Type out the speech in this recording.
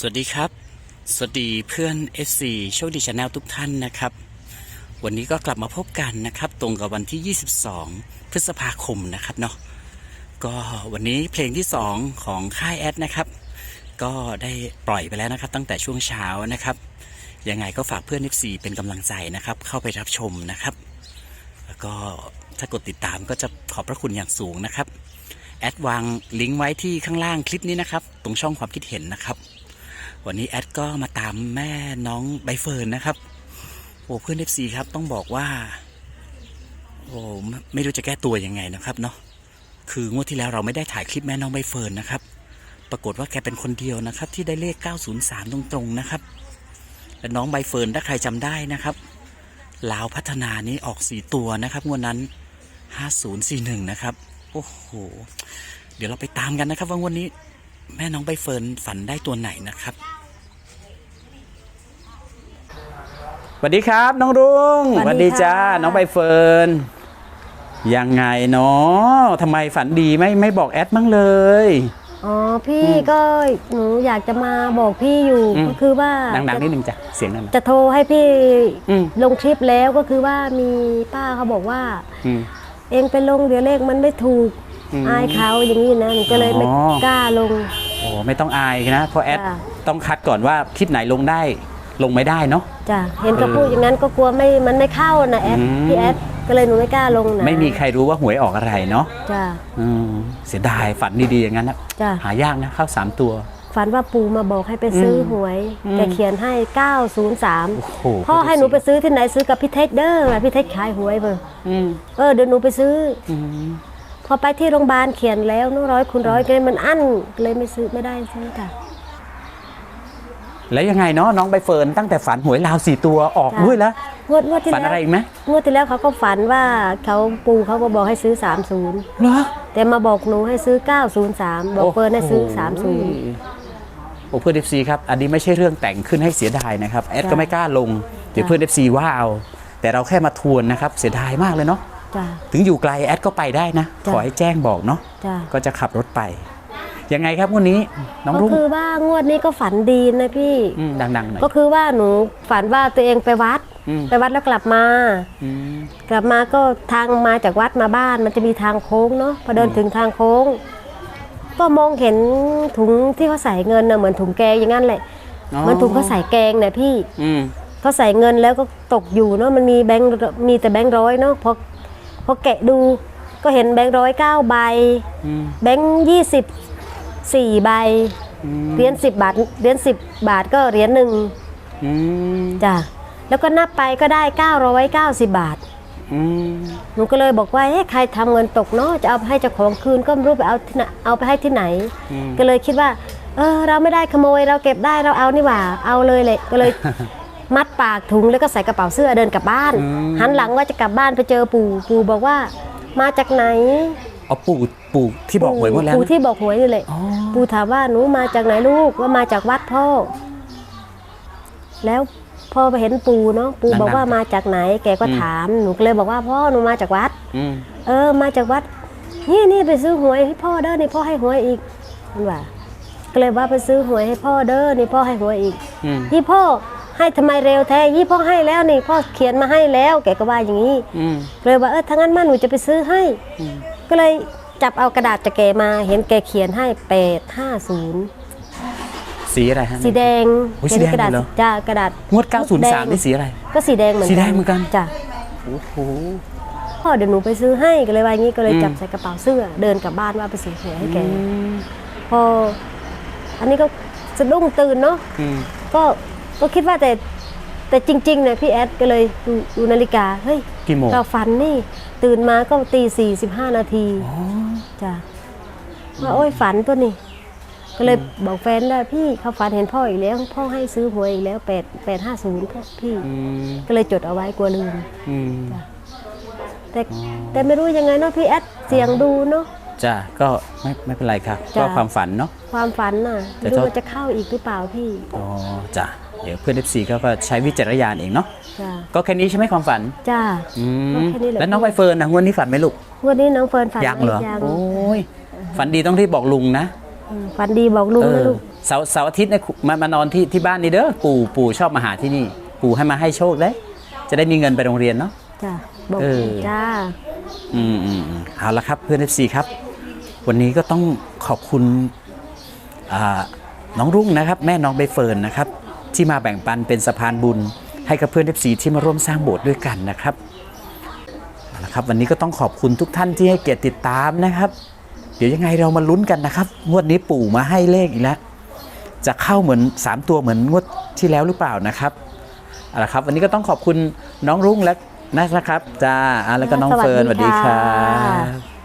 สวัสดีครับ สวัสดีเพื่อน FC โชคดีชาแนลทุกท่านนะครับ วันนี้ก็กลับมาพบกันนะครับ ตรงกับวันที่ 22 พฤษภาคมนะครับเนาะก็วันนี้เพลงที่ 2 ของค่ายแอดนะครับ ก็ได้ปล่อยไปแล้วนะครับ ตั้งแต่ช่วงเช้านะครับยังไงก็ฝากเพื่อน FC เป็นกำลังใจนะครับ เข้าไปรับชมนะครับ แล้วก็ถ้ากดติดตามก็จะขอบพระคุณอย่างสูงนะครับ แอดวางลิงก์ไว้ที่ข้างล่างคลิปนี้นะครับ ตรงช่องความคิดเห็นนะครับ วันนี้แอดก็มาตามแม่น้องใบเฟิร์นนะครับโอ้เพื่อนเอฟซีครับต้องบอกว่าโอ้ไม่รู้จะแก้ตัวยังไงนะครับเนาะคืองวดที่แล้วเราไม่ได้ถ่ายคลิปแม่น้องใบเฟิร์นนะครับ ปรากฏว่าแกเป็นคนเดียวนะครับ ที่ได้เลข 903 ตรงๆนะครับและน้องใบเฟิร์นถ้าใครจำได้นะครับลาวพัฒนานี้ออกสีตัวนะครับงวดนั้น 5041 นะครับโอ้โหเดี๋ยวเราไปตามกันนะครับว่างวดนี้แม่น้องใบเฟิร์นฝันได้ตัวไหนนะครับ สวัสดีครับ น้องรุ่งสวัสดีค่ะน้องใบเฟิร์น ยังไงเนาะทำไมฝันดีไม่ไม่บอกแอดบ้างเลย อ๋อ พี่ก็หนูอยากจะมาบอกพี่อยู่อืม ก็คือว่าดังๆนิดจะนึงจ้ะ เสียงดังจะโทรให้พี่อืม ลงคลิปแล้วก็คือว่ามีป้าเขาบอกว่า อืม เองไปลงเดี๋ยวเลขมันไม่ถูกอืมอายเขาอย่างนี้นะหนูก็เลยไม่อ๋อ กล้าลง โอ้ไม่ต้องอายนะ เพราะแอดจ้ะ ต้องคัดก่อนว่าคลิปไหนลงได้ ลงไม่ได้เนาะ จ้ะเห็นเขาเออพูดอย่างนั้นก็กลัวไม่มันไม่เข้านะแอดอืม พี่แอดก็เลยหนูไม่กล้าลงนะไม่มีใครรู้ว่าหวยออกอะไรเนาะจ้ะ อืมเสียดายฝันดีๆอย่างนั้นนะจ้ะ หายากนะเข้าสามตัว ฝันว่าปู่มาบอกให้ไปซื้ออมหวยอืมแกเขียนให้903โอ้โหพ่อให้หนูไปซื้อที่ไหนซื้อกับพี่เทคเด้อพี่เทคขายหวยเบอร์อืมเออเดี๋ยวหนูไปซื้ออืมพอไปที่โรงพยาบาลเขียนแล้วนู้ร้อยคูณร้อยเงินมันอั้นเลยไม่ซื้อไม่ได้ซื้อค่ะ แล้วยังไงเนาะน้องใบเฟิร์นตั้งแต่ฝันหวยลาวสี่ตัวออกจ้ะด้วยแล้วงวดงวดที่ฝันแล้วอะไรอีกไหมงวดที่แล้วเขาก็ฝันว่าเขาปูเขาก็บอกให้ซื้อ30เหรอแต่มาบอกหนูให้ซื้อ 903 บอกเฟิร์นให้ซื้อโอ้เพื่อนเอฟซีครับ อันนี้ไม่ใช่เรื่องแต่งขึ้นให้เสียดายนะครับแอดจ้ะก็ไม่กล้าลงเดี๋ยวจ้ะเพื่อนเอฟซีว่าเอา แต่เราแค่มาทวนนะครับเสียดายมากเลยเนาะ30จ้ะ ถึงอยู่ไกลแอดก็ไปได้นะ จ้ะ ขอให้แจ้งบอกเนาะจ้ะก็จะขับรถไป ยังไงครับวันนี้น้องก็รุ่งคือว่างวดนี้ก็ฝันดีนะพี่อืมดังๆหน่อยก็คือว่าหนูฝันว่าตัวเองไปวัดอืมไปวัดแล้วกลับมา อืม กลับมาก็ทางมาจากวัดมาบ้าน มันจะมีทางโค้งเนาะพอเดินถึงทางโค้ง ก็มองเห็นถุงที่เขาใส่เงินนะเหมือนถุงแกงอย่างนั้นแหละเหมือนถุงเขาใส่แกงเนี่ยพี่อืมเขาใส่เงินแล้วก็ตกอยู่เนาะมันมีแบงค์มีแต่แบงค์ร้อยเนาะพอพอแกะดูก็เห็นแบงค์ร้อยเก้าใบ อืม แบงค์ยี่สิบ สี่ใบอืมเหรียญสิบบาทเหรียญสิบบาทก็เหรียญหนึ่งอืมจ้ะแล้วก็นับไปก็ได้เก้าร้อยเก้าสิบบาท อืมหนูก็เลยบอกว่าเอ๊ะใครทำเงินตกเนาะจะเอาไปให้เจ้าของคืนก็ไม่รู้ไปเอาที่ไหนเอาไปให้ที่ไหน อืมก็เลยคิดว่า เออ เราไม่ได้ขโมยเราเก็บได้เราเอานี่หว่า เอาเลยเลยก็เลย มัดปากถุงแล้วก็ใส่กระเป๋าเสื้อเดินกลับบ้านอืมหันหลังว่าจะกลับบ้านไปเจอปู่ปู่บอกว่า มาจากไหน เอาปู่ปู่ที่บอกหวยหมดแล้ว ปู่นะที่บอกหวยนี่แหละอ๋อ ปู่ถามว่าหนูมาจากไหนลูกว่ามาจากวัดพ่อ แล้วพ่อไปเห็นปู่เนาะปู่บอกว่ามาจากไหน แกก็ถามหนูก็เลยบอกว่าพ่อหนูมาจากวัด อืมเออมาจากวัด นี่นี่ไปซื้อหวยให้พ่อเด้อนี่พ่อให้หวยอีกมันว่าก็เลยว่าไปซื้อหวยให้พ่อเด้อนี่พ่อให้หวยอีกอืมยี่พ่อให้ทำไมเร็วแท้ยี่พ่อให้แล้วนี่พ่อเขียนมาให้แล้ว แกก็ว่าอย่างนี้อืมก็เลยว่าเออถ้างั้นมาหนูจะไปซื้อให้ อืม ก็เลยจับเอากระดาษจากแกมา เห็นแกเขียนให้แปดห้าศูนย์สีอะไรฮะ สีแดงโอ้ยสีแดงกระดาษเลยเหรอ จ้ากระดาษงวดแดง903นี่สีอะไร ก็สีแดงเหมือนสีกันแดงเหมือนกัน จ้ะโอ้โห พ่อเดี๋ยวหนูไปซื้อให้ก็เลยว่าอย่างนี้ก็เลยอืม จับใส่กระเป๋าเสื้อ เดินกลับบ้านว่าไปซื้อหวยให้แกอืมพอ อันนี้ก็สะดุ้งตื่นเนาะ อืม ก็ก็คิดว่าแต่ แต่จริงๆเนี่ยพี่แอดก็เลยดูดูนาฬิกาเฮ้ยกี่โมงเราฝันนี่ ตื่นมาก็ตีสี่สิบห้านาทีอ๋อจ้ะว่าโอ้ยฝันตัวนี้ ก็เลยบอกแฟนได้พี่เขาฝันเห็นพ่ออีกแล้ว พ่อให้ซื้อหวยอีกแล้วแปดแปดห้าศูนย์พี่อืมก็เลยจดเอาไว้กลัวลืมอืมแต่แต่ไม่รู้ยังไงเนาะพี่แอดเสียงดูเนาะจ้ะก็ไม่ไม่เป็นไรครับจ้ะก็ความฝันเนาะความฝันน่ะแต่ไม่รู้ถ้าว่าจะเข้าอีกหรือเปล่าพี่อ๋อจ้ะ เดี๋ยวเพื่อน FC เขาก็ใช้วิจารณญาณเองเนาะจ้ะก็แค่นี้ใช่ไหมความฝันจ้า อืก็มแค่นี้แหละ แล้วน้องใบเฟิร์นนะงวดนี้ฝันไหมลูกวันนี้น้องเฟิร์นฝันยังเหรอยังโอ้ยฝันดีต้องรีบบอกลุงนะอืมฝันดีบอกลุงเอนะอลูกเสาร์เสาร์อาทิตย์เนี่ยมามานอนที่ที่บ้านนี่เด้อปู่ปู่ชอบมาหาที่นี่ ปู่ให้มาให้โชคได้ จะได้มีเงินไปโรงเรียนเนาะ จ้ะบอกเออ จ้า อืมอืมอืมเอาละครับเพื่อน FC ครับ วันนี้ก็ต้องขอบคุณอ่าน้องรุ่งนะครับ แม่น้องใบเฟิร์นนะครับ ที่มาแบ่งปันเป็นสะพานบุญ ให้กับเพื่อน FC ที่มาร่วมสร้างโบสถ์ด้วยกันนะครับเอาละครับ วันนี้ก็ต้องขอบคุณทุกท่านที่ให้เกียรติติดตามนะครับ เดี๋ยวยังไงเรามาลุ้นกันนะครับงวดนี้ปู่มาให้เลขอีกแล้วจะเข้าเหมือน 3 ตัวเหมือนงวดที่แล้วหรือเปล่านะครับเอาละครับ วันนี้ก็ต้องขอบคุณน้องรุ่งและนะครับจ้าอ่าแล้วก็น้องเฟิร์นสวัสดีครับ